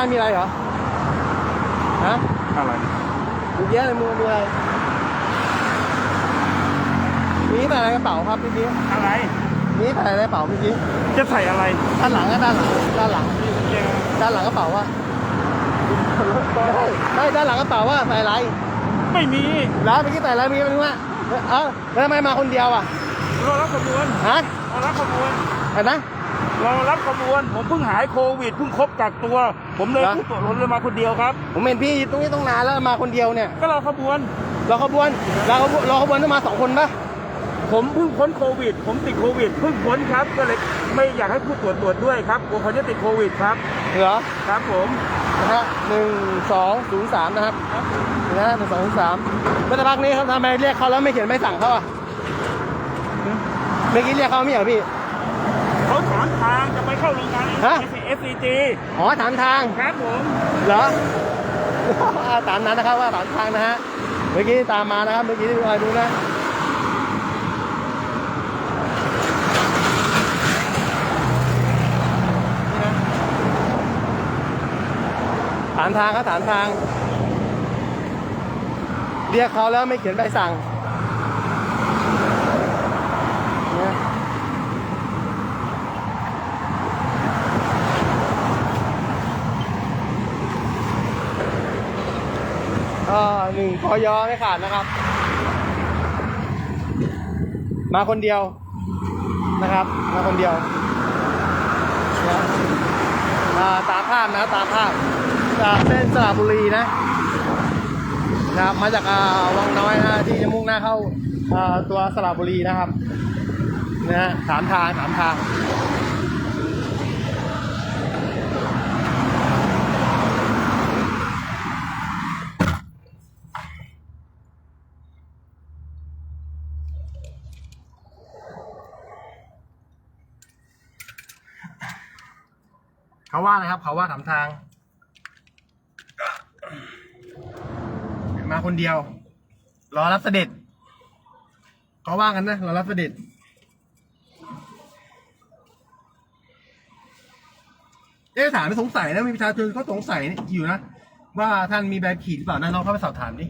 ท่านมีอะไรเหรอ ฮะอะไรเมื่อกี้ในมือมีอะไร มีแต่อะไรกระเป๋าครับเมื่อกี้อะไรมีแต่อะไรกระเป๋าเมื่อกี้จะใส่อะไรด้านหลังก็ด้านหลัง ด้านหลัง ด้านหลังกระเป๋าว่าไม่ด้านหลังกระเป๋าว่าใส่อะไร ไม่มี แล้วเมื่อกี้ใส่อะไรเมื่อกี้ไม่รู้ว่าเอ้าแล้วทำไมมาคนเดียวอะรอรับขบวน ฮะรอรับขบวนเห็นนะ รอรับขบวน ผมเพิ่งหายโควิดเพิ่งครบกักตัว ผมเลยเหรอเพิ่งตรวจผมเลยมาคนเดียวครับ ผมเห็นพี่ตรงนี้ต้องนานแล้วมาคนเดียวเนี่ยก็รอขบวน รอขบวนรอขบวนรอขบวนต้องมาสองคนปะผมเพิ่งพ้นโควิด ผมติดโควิดเพิ่งพ้นครับ ก็เลยไม่อยากให้ผู้ตรวจตรวจด้วยครับกลัวเขาจะติดโควิดครับ เหรอครับผม นะฮะหนึ่งสองศูนย์สามนะครับนะฮะหนึ่งสองศูนย์สามเมื่อสักพักนี้ครับทำไมเรียกเขาแล้วไม่เขียนใบสั่งเขาอะเมื่อกี้เรียกเขาไม่เหรอพี่เขาถาม ทางจะไปเข้าโรงงาน ฮะ SCG อ๋อถามทาง ครับผมเหรอ ตามนั้นนะครับว่าถามทางนะฮะ เมื่อกี้ตามมานะครับ เมื่อกี้ดูอะไรดูนะ ถามทางครับถามทาง เรียกเขาแล้วไม่เขียนใบสั่งเนี่ยก็ หนึ่งกอยอไม่ขาดนะครับ มาคนเดียวนะครับ มาคนเดียวนะอ่าตามภาพนะตามภาพจากเส้นสระบุรีนะนะครับมาจากวังน้อยนะที่จะมุ่งหน้าเข้าอ่าตัวสระบุรีนะครับนะฮะสามทางสามทาง เขาว่านะครับ เขาว่าสามทาง มาคนเดียว รอรับเสด็จ เขาว่ากันนะ รอรับเสด็จเอ๊ะถามไม่สงสัยนะมีประชาชนเขาสงสัยอยู่นะว่าท่านมีใบขับขี่หรือเปล่านะลองเข้าไปสอบถามดิ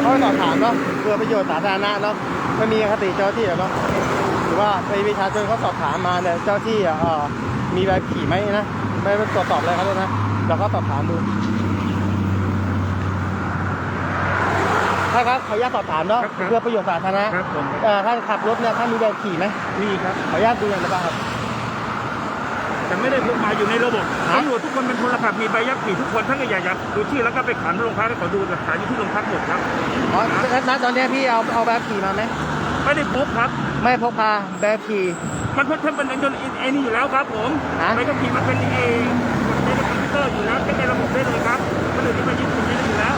เข้าไปสอบถามเนาะเพื่ อประโยชน์สาธารณะเนาะไม่มีอคติเจ้าหน้าที่หรอกเนาะหรือว่าไปประชาชนเขาสอบถามมาเนี่ยเจ้าที่อะเอ่อมีใบขับขี่ไหมนะไม่ไม่ตรวจสอบอะไรเขาเลยนะเราก็สอบถามดูถ้าครับขออนุญาตสอบถามเนาะครับครับเพื่อประโยชน์สาธารณะครับผมเอ่อท่านขับรถเนี่ยท่านมีใบขับขี่ไหมนี่ครับขออนุญาตดูหน่อยได้ป่ะครับ แต่ไม่ได้พกมาอยู่ในระบบฮะตำรวจทุกคนเป็นพลขับมีใบยักขี่ทุกคนท่านก็อยากจะดูชื่อแล้วก็ไปขันโรงพักให้เขาดูหลักฐานอยู่ที่โรงพักหมดครับอ๋อณตอนเนี้ยพี่เอาเอาใบขับขี่มาไหมไม่ได้พกครับ ไม่พกพาใบขับขี่มันเพิ่มเป็นไอ้นี่อยู่แล้วครับผมฮะใบขับขี่มันเป็นเองในคอมพิวเตอร์อยู่แล้วเป็นในระบบได้เลยครับมันเลยที่มายึดตรงนี้ได้อยู่แล้ว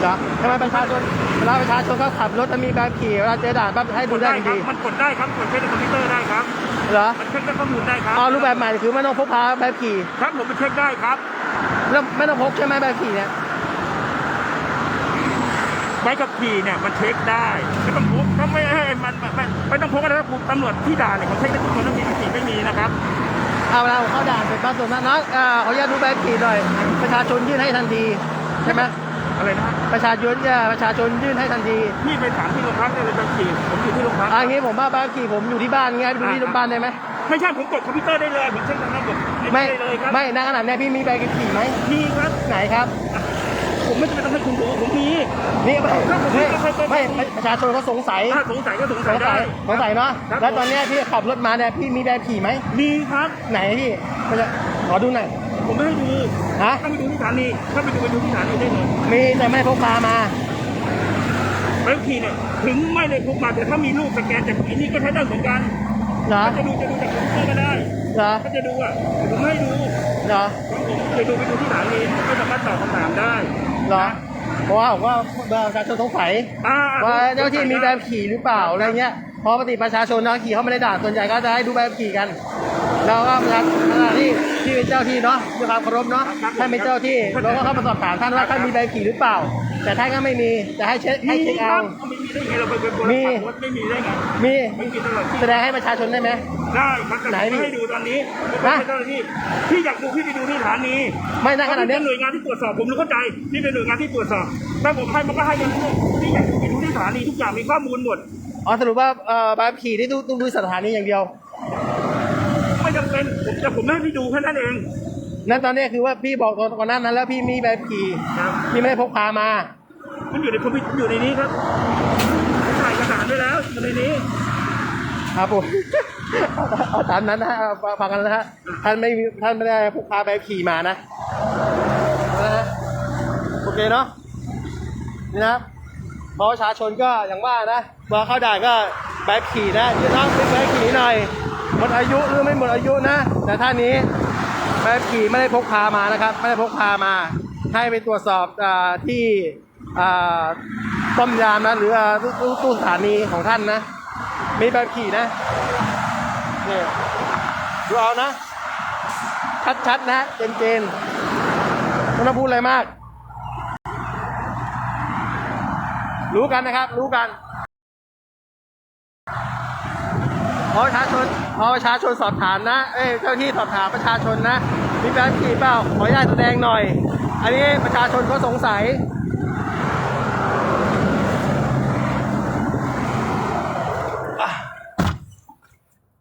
เหรอทำไมประชาชนเวลาประชาชนเขาขับรถถ้ามีใบขับขี่เวลาเจอด่านปั๊บให้กดูดได้ได้ทันครับทีมันกดได้ครับกดใช้ในคอมพิวเตอร์ได้ครับ เหรอมันเช็คได้ข้อมูลได้ครับเอารูปแบบใหม่คือไม่ต้องพกพาใบขับขี่ครับผมไปเช็คได้ครับแล้วไม่ต้องพกใช่ไหมใบขับขี่เนี่ยใบขับขี่เนี่ยมันเช็คได้ไม่ต้องพกถ้าไม่ให้มันมันมันไม่ต้องพกก็ได้ครับตำรวจที่ด่านเนี่ยเขาเช็คได้ทุกคนต้องมีขับขี่ไม่มีนะครับเอาเวลาผมเข้าด่านเป็นปั๊บส่วนนั้นนะอ่าขออนุญาตดูใบขับขี่หน่อยประชาชนยื่นให้ทันทีใช่ไหม อะไรนะฮะประชาชนเนี่ยประชาชนยื่นให้ทันทีพี่ไปถามที่โรงพักได้เลยใบขับขี่ผมอยู่ที่โรงพักอ่างี้ผมว่าใบขับขี่ผมอยู่ที่บ้านไงไปดูที่โรงพยาบาลได้ไหมไม่ใช่ผมกดคอมพิวเตอร์ได้เลยผมเช็คทางระบบไม่ได้เลยครับไม่ณขนาดเนี้ยพี่มีใบขับขี่ไหมมีครับไหนครับ ผมไม่จำเป็นต้องให้คุณดูผมมีนี่ไม่ครับผมไม่ไม่ไม่ไม่ไม่ประชาชนเขาสงสัยถ้าสงสัยก็สงสสัยงสัได้ยสงสัยเนาะครับแล้วตอนเนี้ยพี่ขับรถมาเนี่ยพี่มีใบขับขี่ไหมมีครับไหนพี่มันจะขอดูหน่อย ผมไม่ให้ดูฮะถ้าไปดูที่สถานีถ้าไปดูไปดูที่สถานีได้เลยมีแต่ไม่พกพามาใบขับขี่เนี่ยถึงไม่ได้พกมาแต่ถ้ามีรูปสแกนจากอันนี้ก็ใช้ได้เหมือนกันเหรอจะดูจะดูจากคอมพิวเตอร์ก็ได้เหรอถ้าจะดูอะผมไม่ให้ดูเหรอผมไปดูไปดูที่สถานีผมไม่สามารถตอบคำถามได้เหรอเพราะว่าผมว่าประชาชนสงสัยอ่ว่าเจ้าที่มีใบขับขี่หรือเปล่าอะไรเงี้ยเพราะปกติประชาชนนะขี่เข้าไม่ได้ด่านส่วนใหญ่ก็จะให้ดูใบขับขี่กัน เราก็ประชาขณะที่ที่เป็นเจ้าที่เนาะด้วยความเคารพเนาะท่านเป็นเจ้าที่เราก็เข้ามาสอบถามท่านว่าท่านมีใบขับขี่หรือเปล่า แต่ท่านก็ไม่มีแต่ให้เช็คให้เช็คเอาไม่มีได้ไงเราไปเป็นคนมีขับรถไม่มีได้ไงมีไม่มีตลอดที่แสดงให้ประชาชนได้ไหมได้ครับแต่ไหนผมพี่ไม่ให้ดูตอนนี้ผมฮะไม่ให้เจ้าหน้าที่พี่อยากดูพี่ไปดูที่สถานีไม่นะขนาดพี่เนี้เป็ยนหน่วยงานที่ตรวจสอบผมรู้เข้าใจพี่เป็นหน่วยงานที่ตรวจสอบถ้าผมให้มันก็ให้กันทุกพี่อยากดูไปดูที่สถานีทุกอย่างมีข้อมูลหมดอ๋อสรุปว่าเอ่อใบขับขี่ที่ต้องต้องดูสถานีอย่างเดียว ไม่จำเป็นผม แต่ผมไม่ให้พี่ดูแค่นั้นเอง นั่นตอนนี้คือว่าพี่บอกตอนก่อนหน้านั้น แล้วพี่มีใบขับขี่ครับ พี่ไม่ได้พกพามา มันอยู่ในคอมพิวอยู่ในนี้ครับผมถ่ายเอกสารไว้แล้วอยู่ในนี้ ครับผม เอาตามนั้นนะฮะเอาฟังกันนะฮะท่านไม่มีท่านไม่ได้พกพาใบขับขี่มานะนะฮะโอเคเนาะนี่นะครับเพราะประชาชนก็อย่างว่านะเมื่อเข้าด่านก็ใบขับขี่นะจะต้องเป็นใบขับขี่หน่อย หมดอายุหรือไม่หมดอายุนะ แต่ท่านนี้ใบขับขี่ไม่ได้พกพามานะครับ ไม่ได้พกพามา ให้ไปตรวจสอบอที่ต้มยามนะหรือตู้สถานีของท่านนะ มีใบขับขี่นะนี่ดูเอานะ ชัดๆนะเจนๆไม่ต้องพูดอะไรมาก รู้กันนะครับ รู้กันพ อประชาชนพอประชาชนสอบถามนะ เอ้ยเจ้าที่สอบถามประชาชนนะ มีใบขับขี่เปล่า ขออนุญาตแสดงหน่อย อันนี้ประชาชนเขาสงสัย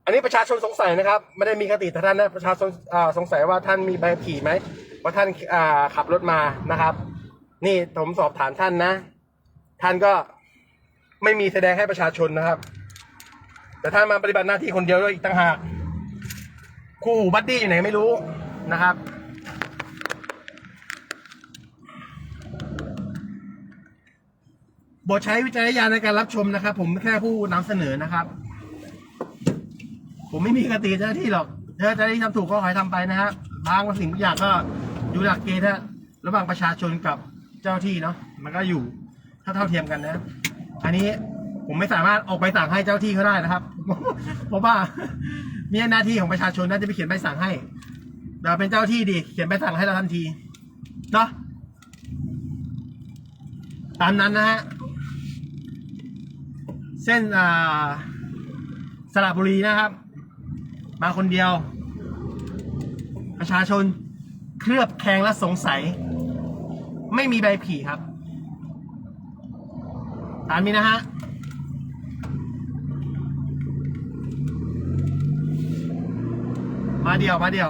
อันนี้ประชาชนสงสัยนะครับ ไม่ได้มีคติท่านนะ ประชาชนสงสัยว่าท่านมีใบขี่ไหมว่าท่านขับรถมานะครับ นี่ผมสอบถามท่านนะ ท่านก็ไม่มีแสดงให้ประชาชนนะครับ แต่ท่านมาปฏิบัติหน้าที่คนเดียวด้วยอีกต่างหากคู่หูบัดดี้อยู่ไหนไม่รู้นะครับโปรดใช้วิจารณญาณในการรับชมนะครับ ผมแค่ผู้นำเสนอนะครับ ผมไม่มีกติเจ้าหน้าที่หรอกเจ้าหน้าที่ทำถูกก็ขอให้ทำไปนะฮะบางสิ่งบางอย่างก็อยู่หลักเกณฑ์นะระหว่างประชาชนกับเจ้าหน้าที่เนาะมันก็อยู่ถ้าเท่าเทียมกันนะ อันนี้ ผมไม่สามารถออกใบสั่งให้เจ้าที่เขาได้นะครับ เพราะว่ามีหน้าที่ของประชาชนน่าจะไปเขียนใบสั่งให้เราเป็นเจ้าหน้าที่ดีเขียนใบสั่งให้เราทันทีเนาะตามนั้นนะฮะเส้นอ่าสระบุรีนะครับ มาคนเดียว ประชาชนเคลือบแคลงและสงสัย ไม่มีใบผีครับ ตามนี้นะฮะ มาเดียวมาเดียว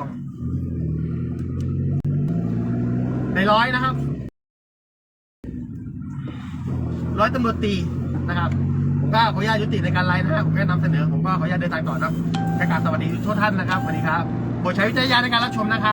ในร้อยนะครับ ร้อยตำรวจตีนะครับผมก็ขออนุญาตยุติในการไลน์นะครับผมแค่นำเสนอผมก็ขออนุญาตเดินทางต่อนะประกาศสวัสดีทุกท่านนะครับสวัสดีครับโปรดใช้วิจารณญาณในการรับชมนะครับ